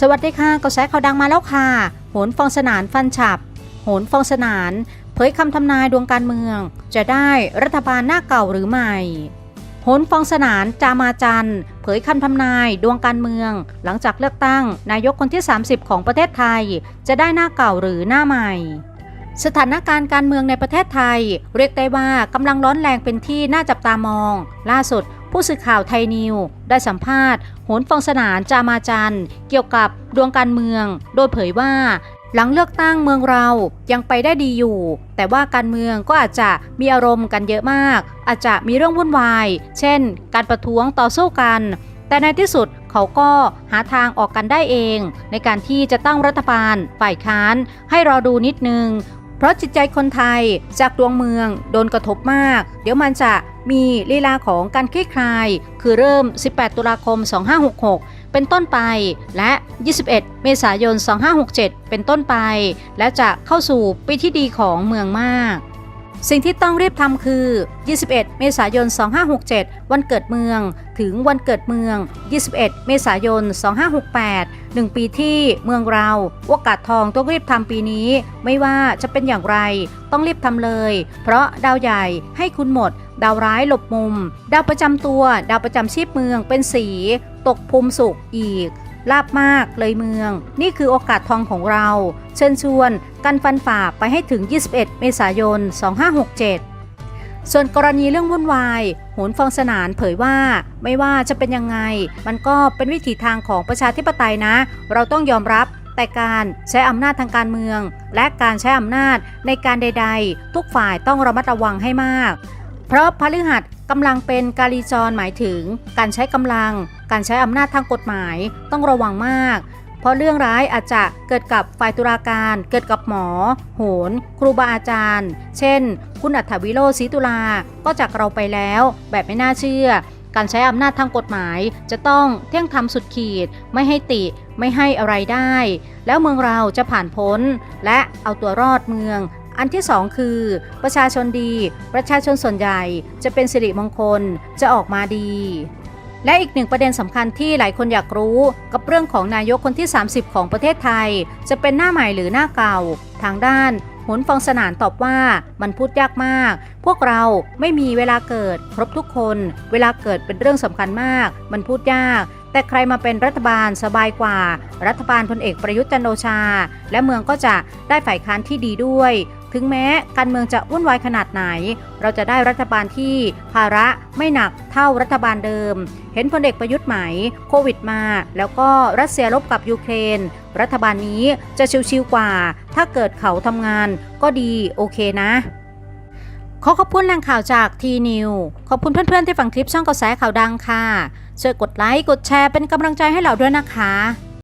สวัสดีค่ะกระแสข่าวดังมาแล้วค่ะ โหนฟองสนานฟันฉับ โหนฟองสนาน เผยคำทำนายดวงการเมือง จะได้รัฐบาลหน้าเก่าหรือไม่ โหนฟองสนานจามาจันเผยคำทำนายดวงการเมือง หลังจากเลือกตั้งนายกคนที่ 30 ของประเทศไทย จะได้หน้าเก่าหรือหน้าใหม่ สถานการณ์การเมืองในประเทศไทย เรียกได้ว่ากำลังร้อนแรงเป็นที่น่าจับตามอง ล่าสุด ผู้สื่อข่าวไทยนิว ได้สัมภาษณ์โหนฟองสนานจามาจันเกี่ยวกับดวงการเมือง โดยเผยว่า หลังเลือกตั้งเมืองเรายังไปได้ดีอยู่ แต่ว่าการเมืองก็อาจจะมีอารมณ์กันเยอะมาก อาจจะมีเรื่องวุ่นวาย เช่น การประท้วงต่อสู้กัน แต่ในที่สุดเขาก็หาทางออกกันได้เอง ในการที่จะตั้งรัฐบาล ฝ่ายค้าน ให้รอดูนิดนึงเพราะจิตใจคนไทยจากดวงเมืองโดนกระทบมาก เดี๋ยวมันจะ มีลีลาของการคลี่คลาย คือเริ่ม 18 ตุลาคม 2566 เป็นต้นไป และ 21 เมษายน 2567 เป็นต้นไป และจะเข้าสู่ปีที่ดีของเมืองมาก สิ่งที่ต้องรีบทำคือ 21 เมษายน 2567 วันเกิดเมือง ถึงวันเกิดเมือง 21 เมษายน 2568หนึ่งปีที่เมืองเรา โอกาสทองต้องรีบทำปีนี้ ไม่ว่าจะเป็นอย่างไร ต้องรีบทำเลย เพราะดาวใหญ่ให้คุณหมด ดาวร้ายหลบมุม ดาวประจำตัว ดาวประจำชีพเมืองเป็นสี ตกภูมิสุขอีก ลาบมากเลยเมือง นี่คือโอกาสทองของเรา เชิญชวนกันฟันฝ่าไปให้ถึง 21 เมษายน 2567ส่วนกรณีเรื่องวุ่นวาย โหนฟองสนานเผยว่า ไม่ว่าจะเป็นยังไง มันก็เป็นวิถีทางของประชาธิปไตยนะ เราต้องยอมรับแต่การใช้อำนาจทางการเมือง และการใช้อำนาจในการใด ๆ ทุกฝ่ายต้องระมัดระวังให้มาก เพราะพฤหัสกำลังเป็นกาลีจรหมายถึง การใช้กำลัง การใช้อำนาจทางกฎหมายต้องระวังมาก เพราะเรื่องร้ายอาจจะเกิดกับฝ่ายตุลาการ เกิดกับหมอ โหน ครูบาอาจารย์ เช่น คุณอัฐวิโรศรีตุลา ก็จากเราไปแล้ว แบบไม่น่าเชื่อ การใช้อำนาจทางกฎหมาย จะต้องเที่ยงธรรมสุดขีด ไม่ให้ติ ไม่ให้อะไรได้ แล้วเมืองเราจะผ่านพ้น และเอาตัวรอดเมือง อันที่สองคือ ประชาชนดี ประชาชนส่วนใหญ่จะเป็นสิริมงคลจะออกมาดี และอีกหนึ่งประเด็นสำคัญที่หลายคนอยากรู้ กับเรื่องของนายกคนที่ 30 ของประเทศไทย จะเป็นหน้าใหม่หรือหน้าเก่า ทางด้านหนฟองสนานตอบว่ามันพูดยากมาก พวกเราไม่มีเวลาเกิด ครบทุกคน เวลาเกิดเป็นเรื่องสำคัญมาก มันพูดยาก แต่ใครมาเป็นรัฐบาลสบายกว่า รัฐบาลพลเอกประยุทธ์จันโอชา และเมืองก็จะได้ฝ่ายค้านที่ดีด้วย ถึงแม้การเมืองจะวุ่นวายขนาดไหน เราจะได้รัฐบาลที่ภาระไม่หนักเท่ารัฐบาลเดิม เห็นพลเอกประยุทธ์ไหม โควิดมา แล้วก็รัสเซียรบกับยูเครน รัฐบาลนี้จะชิวๆกว่า ถ้าเกิดเขาทำงานก็ดีโอเคนะขอขอบคุณแหล่งข่าวจากทีนิว ขอบคุณเพื่อนๆที่ฟังคลิปช่องกระแสข่าวดังค่ะ ช่วยกดไลค์ กดแชร์เป็นกำลังใจให้เราด้วยนะคะ